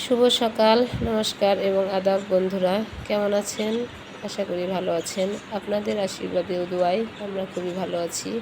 শুভ সকাল, নমস্কার এবং আদাব বন্ধুরা, কেমন আছেন? আশা করি ভালো আছেন। আপনাদের আশীর্বাদে ও আমরা খুবই ভালো আছি।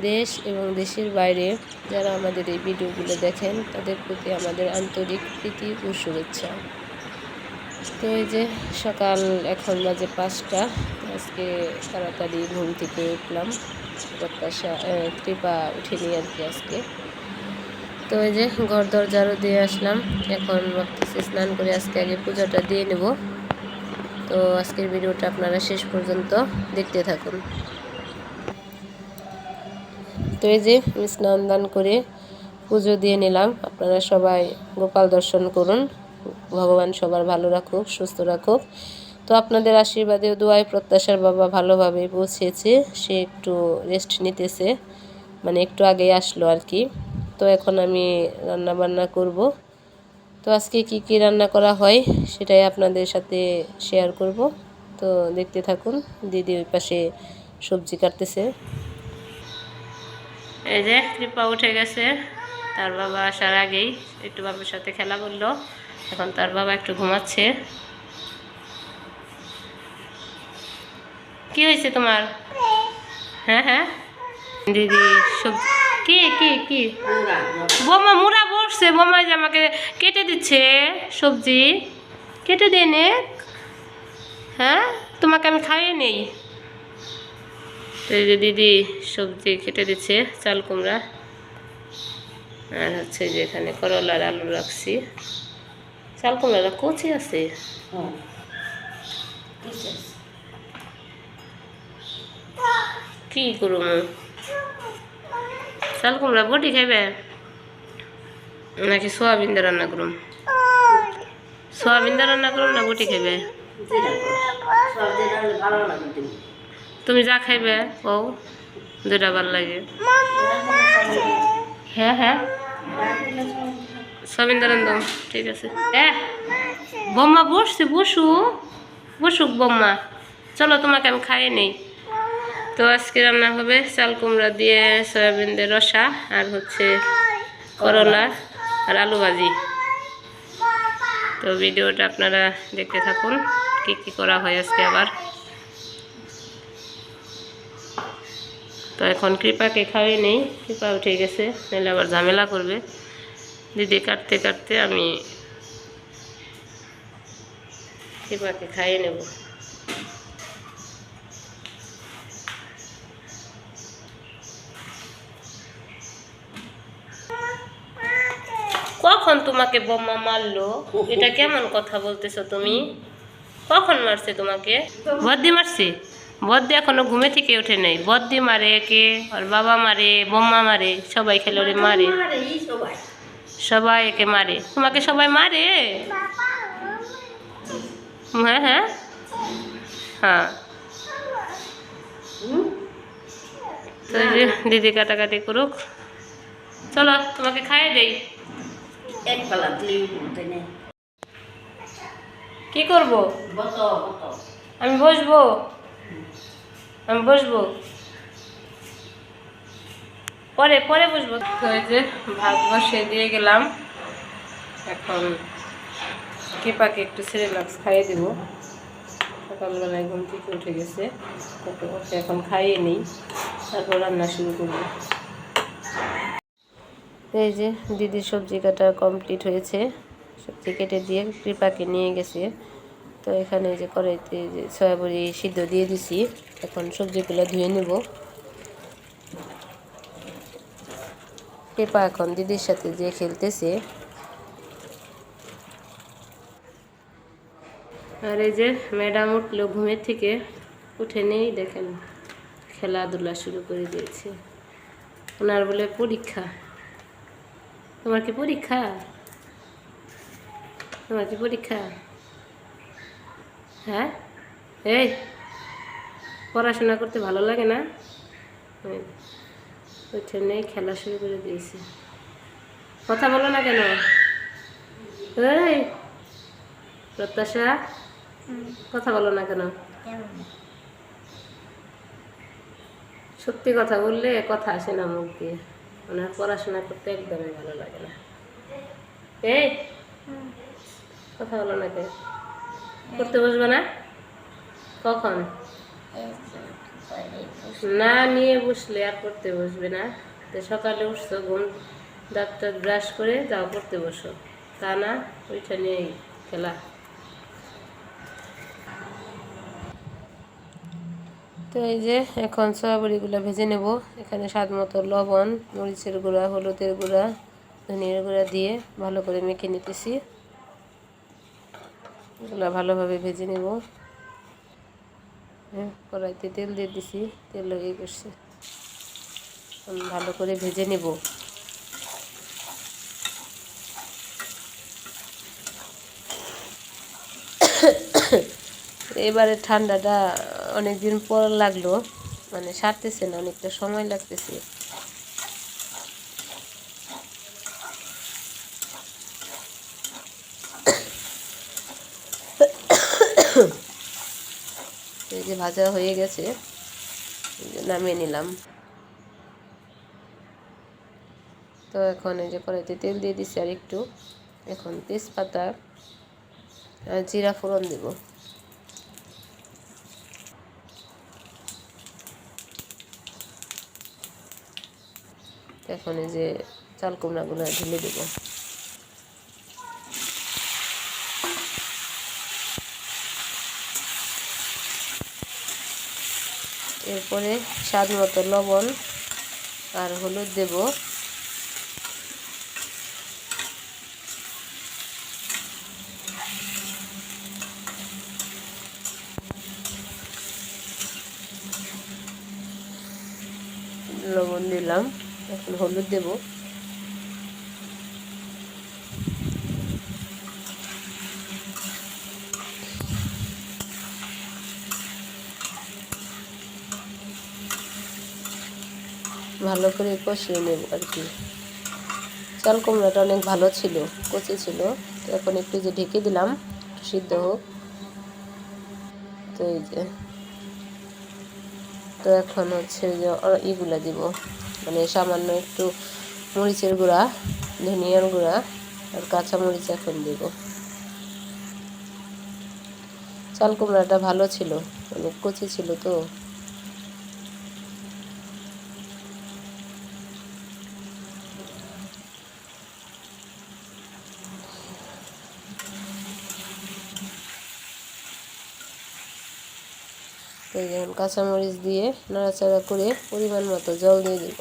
দেশ এবং দেশের বাইরে যারা আমাদের এই ভিডিওগুলো দেখেন, তাদের প্রতি আমাদের আন্তরিক প্রীতি ও শুভেচ্ছা। তো এই যে সকাল এখন বাজে পাঁচটা, আজকে তাড়াতাড়ি ঘুম থেকে উঠলাম। প্রত্যাশা কৃপা উঠেনি আর কি আজকে। তো এই যে ঘর দরজারও দিয়ে আসলাম। এখন ভাবতেছি স্নান করে আজকে আগে পুজোটা দিয়ে নেব। তো আজকের ভিডিওটা আপনারা শেষ পর্যন্ত দেখতে থাকুন। তো এই যে স্নান দান করে পুজো দিয়ে নিলাম। আপনারা সবাই গোপাল দর্শন করুন। ভগবান সবার ভালো রাখুক, সুস্থ রাখুক। তো আপনাদের আশীর্বাদে দোয়ায় প্রত্যাশার বাবা ভালোভাবে পৌঁছেছে। সে একটু রেস্ট নিতেছে। মানে একটু আগেই আসলো আর কি। তো এখন আমি রান্না বান্না করব। তো আজকে কি কি রান্না করা হয় সেটাই আপনাদের সাথে শেয়ার করব। তো দেখতে থাকুন, দিদি ওই পাশে সবজি কাটতেছে। এই যে কৃপা উঠে গেছে, তার বাবা আসার আগেই একটু বাবার সাথে খেলা করল, এখন তার বাবা একটু ঘুমাচ্ছে। কি হয়েছে তোমার? হ্যাঁ হ্যাঁ। দিদি সবজি কি কি কি? বোমা মুড়া বসছে, বোমা যে আমাকে কেটে দিচ্ছে সবজি। কেটে দে নে হ্যাঁ? তোমাকে আমি খাইয়ে নেই। দিদি সবজি কেটে দিচ্ছে, চাল কুমড়া। আর হচ্ছে যে এখানে করলার আলু রাখছি। চাল কুমড়া কচি আছে। কি করুম চাল কুমড়া বটি খাইবে? নাকি সোয়াবিন দিয়ে রান্না করুন সোয়াবিন দিয়ে রান্না করুন না বটি খাইবে? তুমি যা খাইবে ও দুটা ভালো লাগে। হ্যাঁ হ্যাঁ। সোয়াবিন দিয়ে ঠিক আছে। হ্যাঁ বোম্মা বসছে বসু বসুক বোম্মা চলো তোমাকে আমি খাইয়ে নেই। তো আজকে রান্না হবে চাল কুমড়া দিয়ে সয়াবিন দিয়ে রসা আর হচ্ছে করলা আর আলু ভাজি। তো ভিডিওটা আপনারা দেখতে থাকুন, কি কি করা হয় আজকে আবার। তো এখন কৃপাকে খাওয়াই নেই, কৃপা উঠে গেছে, নাহলে আবার ঝামেলা করবে। দিদি কাটতে কাটতে আমি কৃপাকে খাইয়ে নেব। কখন তোমাকে বোমা মারলো? এটা কেমন কথা বলতেছো তুমি? কখন মারছে তোমাকে? বদ্দি মারছে? বদ্দি এখনও ঘুমে থেকে ওঠে নাই। বদ্দি মারে একে আর বাবা মারে বোম্মা মারে সবাই খেলে ওরে মারে। সবাই। একে মারে। তোমাকে সবাই মারে? হ্যাঁ হ্যাঁ। হ্যাঁ। তো দিদি কাটাকাটি করুক। চলো তোমাকে খাইয়ে দেই। এক পালা দিলেই উঠতে নেই কি করব? আমি বসবো? আমি বসবো? পরে পরে বসবো। তো এই যে ভাত বসিয়ে দিয়ে গেলাম। এখন কেপাকে একটু সিরিলাক্স খাইয়ে দেবো। সকালবেলায় ঘুম থেকে উঠে গেছে। ওকে এখন খাইয়ে নিই। তারপর রান্না শুরু করব। তো এই যে দিদির সবজি কাটা কমপ্লিট হয়েছে। সবজি কেটে দিয়ে কৃপাকে নিয়ে গেছে। তো এখানে যে কড়াইতে যে সয়াবড়ি সিদ্ধ দিয়ে দিছি। এখন সবজিগুলো ধুয়ে নেব। কৃপা এখন দিদির সাথে যে খেলতেছে। আর এই যে ম্যাডাম উঠল ঘুমের থেকে, উঠে নেই দেখেন, খেলাধুলা শুরু করে দিয়েছে। ওনার বলে পরীক্ষা। তোমার কি পরীক্ষা? তোমার কি পরীক্ষা? হ্যাঁ? এই, পড়াশোনা করতে ভালো লাগে না? ওই খেলা শুরু করে দিয়েছে। কথা বলো না কেন? এই, প্রত্যাশা? কথা বলো না কেন? সত্যি কথা বললে কথা আসে না মুখ দিয়ে। ওনার পড়াশোনা করতে একদমই ভালো লাগে না। এই, কথা বলো না কে? পড়তে বসবে না? কখন? না নিয়ে বসলে আর পড়তে বসবে না। তো সকালে উঠছো, ঘুম দাঁতটা ব্রাশ করে যাও পড়তে বসো। তা না, ওইটা নিয়েই খেলা। তো এই যে এখন সয়াবড়িগুলো ভেজে নেব। এখানে স্বাদ মতো লবণ মরিচের গুঁড়া হলুদের গুঁড়া ধনিয়ার গুঁড়া দিয়ে ভালো করে মেখে নিতেছি। এগুলো ভালোভাবে ভেজে নেব। হ্যাঁ, কড়াইতে তেল দিয়ে দিছি তেল লাগিয়ে করছি ভালো করে ভেজে নেব। এবারে ঠান্ডাটা অনেক দিন পর লাগল মানে সারতেছে না, অনেকটা সময় লাগতেছে। এই যে ভাজা হয়ে গেছে নামিয়ে নিলাম। তো এখন এই যে কড়াইতে তেল দিয়ে দিচ্ছি আর একটু, এখন তেজপাতা জিরা ফোড়ন দেবো। এখন এই যে চাল কুমড়াগুলো ঢেলে দেব। এরপরে স্বাদ মতো লবণ আর হলুদ দেব। লবণ দিলাম। হলুদ দেব। ভালো করে কষিয়ে নেব আর কি। চাল কুমড়াটা অনেক ভালো ছিল, কচি ছিল। তো এখন একটু যে ঢেকে দিলাম সিদ্ধ হোক। তো এই যে। তো এখন হচ্ছে যে ইগুলা দিব। মানে সামান্য একটু মরিচের গুঁড়া, ধনিয়ার গুঁড়া আর কাঁচা মরিচ এখন দেব। চাল কুমড়াটা ভালো ছিল, অনেক কচি ছিল তো। এই কাঁচামরিচ দিয়ে নাড়াচাড়া করে পরিমাণ মতো জল দিয়ে দিব।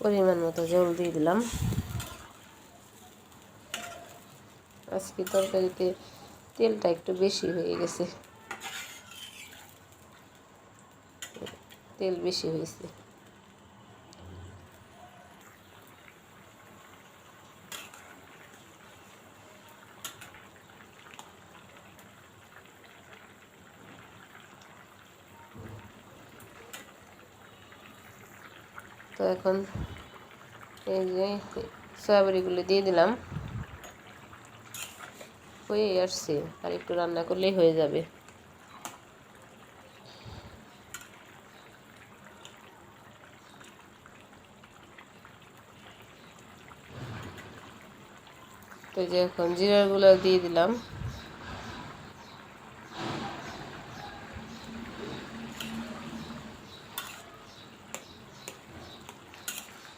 পরিমাণ মতো জল দিয়ে দিলাম। আজকে তরকারিতে তেলটা একটু বেশি হয়ে গেছে। তেল বেশি হয়েছে। তো এখন এই যে সয়াবড়িগুলো দিয়ে দিলাম। হয়ে আসছে, আর একটু রান্না করলেই হয়ে যাবে। তো যে এখন জিরাগুলো দিয়ে দিলাম।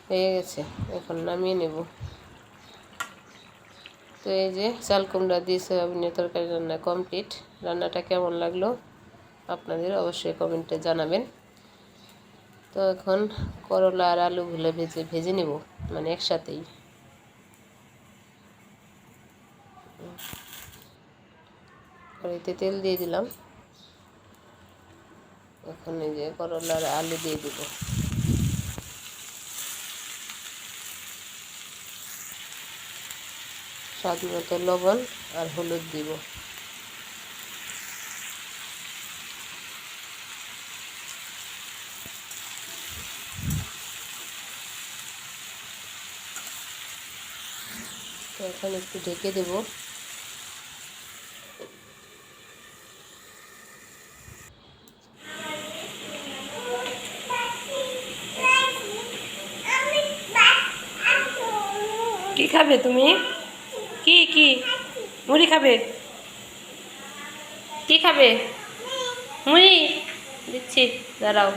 হয়ে গেছে, এখন নামিয়ে নেব। তো এই যে চাল কুমড়া দিয়ে সয়াবিনের তরকারি রান্না কমপ্লিট। রান্নাটা কেমন লাগল আপনাদের অবশ্যই কমেন্টে জানাবেন। তো এখন করলা আর আলু আলুগুলো ভেজে ভেজে নেব মানে একসাথেই। কড়াইতে তেল দিয়ে দিলাম। এখন এই যে করলা আর আলু দিয়ে দিব। স্বাদ মতো লবণ আর হলুদ দিব। তো এখন একটু ঢেকে দেবো। কি খাবে তুমি? কি? মুড়ি খাবে? কি খাবে? মুড়ি? দিচ্ছি, দাঁড়াও।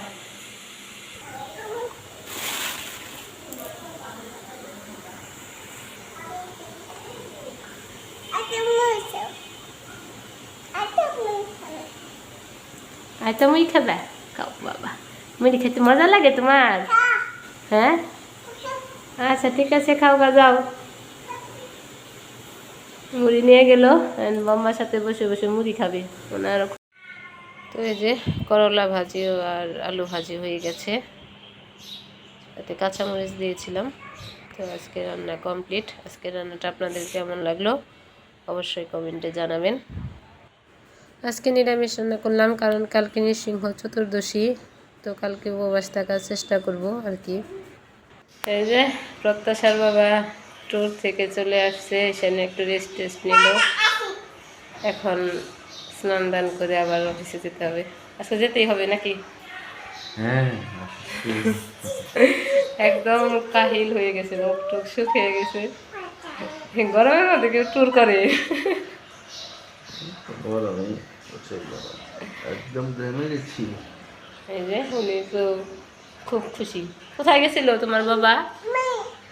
তো মুড়ি খাবে? খাও বাবা। মুড়ি খেতে মজা লাগে তোমার? হ্যাঁ? আচ্ছা ঠিক আছে, খাও যাও। মুড়ি নিয়ে গেল বাম্মার সাথে বসে বসে মুড়ি খাবে। ওনার তো এই যে করলা ভাজিও আর আলু ভাজি হয়ে গেছে। তাতে কাঁচামরিচ দিয়েছিলাম। তো আজকে রান্না কমপ্লিট। আজকে রান্নাটা আপনাদের কেমন লাগল অবশ্যই কমেন্টে জানাবেন। আজকে নিরামিষ রান্না করলাম, কারণ কালকে নৃসিংহ চতুর্দশী। তো কালকে উপবাস থাকার চেষ্টা করব আর কি। এই যে প্রত্যাশার বাবা ট্যুর থেকে চলে আসছে এখানে একটু রেস্ট টেস্ট নিল। এখন স্নান দান করে আবার অফিসে যেতে হবে। আজকে যেতেই হবে নাকি? হ্যাঁ একদম কাহিল হয়ে গেছে মুখ টুক শুকিয়ে গেছে। গরমের মধ্যে কেউ ট্যুর করে। গরমে প্রচুর গরম। একদম এই যে উনি তো খুব খুশি। কোথায় গেছিল তোমার বাবা?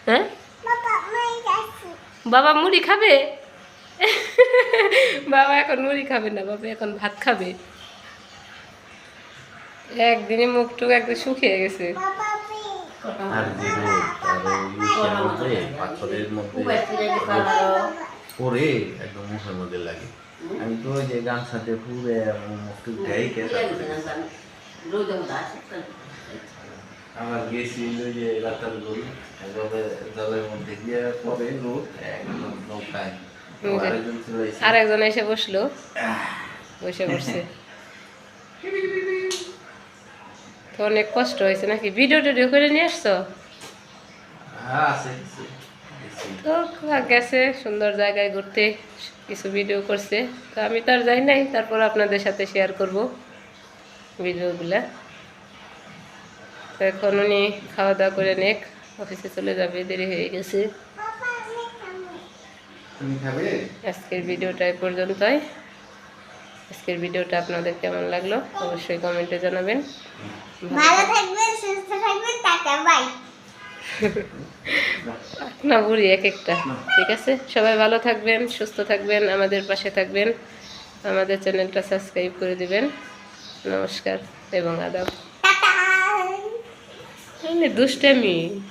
হ্যাঁ? বাবা মুড়ি খাবে? বাবা এখন মুড়ি খাবে না বাবা এখন ভাত খাবে। একদিনে মুখ টুক একদম শুকিয়ে গেছে। আর পাথরের। পরে একদম মুখের মধ্যে লাগে। আমি তো ওই যে গান সাথে পুরে মুখটুক রোদে উদাস আমার গেছি যে রাতার গরু জলের মধ্যে গিয়ে পরে রোদ একদম নৌকায়। আর একজন এসে বসল। বসে পড়ছে তো অনেক কষ্ট হয়েছে নাকি? ভিডিও টিডিও করে নিয়ে আসছো? হ্যাঁ। তো গেছে সুন্দর জায়গায় ঘুরতে কিছু ভিডিও করছে। তো আমি তো আর যাই নাই তারপর আপনাদের সাথে শেয়ার করব ভিডিওগুলা। তো এখন উনি খাওয়া দাওয়া করে নেক অফিসে চলে যাবে দেরি হয়ে গেছে। আজকের ভিডিওটা এই পর্যন্তই। আজকের ভিডিওটা আপনাদের কেমন লাগল অবশ্যই কমেন্টে জানাবেন। ভালো থাকবেন সুস্থ থাকবেন টাটা বাই। না বুড়ি এক একটা। ঠিক আছে? সবাই ভালো থাকবেন সুস্থ থাকবেন আমাদের পাশে থাকবেন। আমাদের চ্যানেলটা সাবস্ক্রাইব করে দিবেন। নমস্কার এবং আদাব। দুষ্টামি।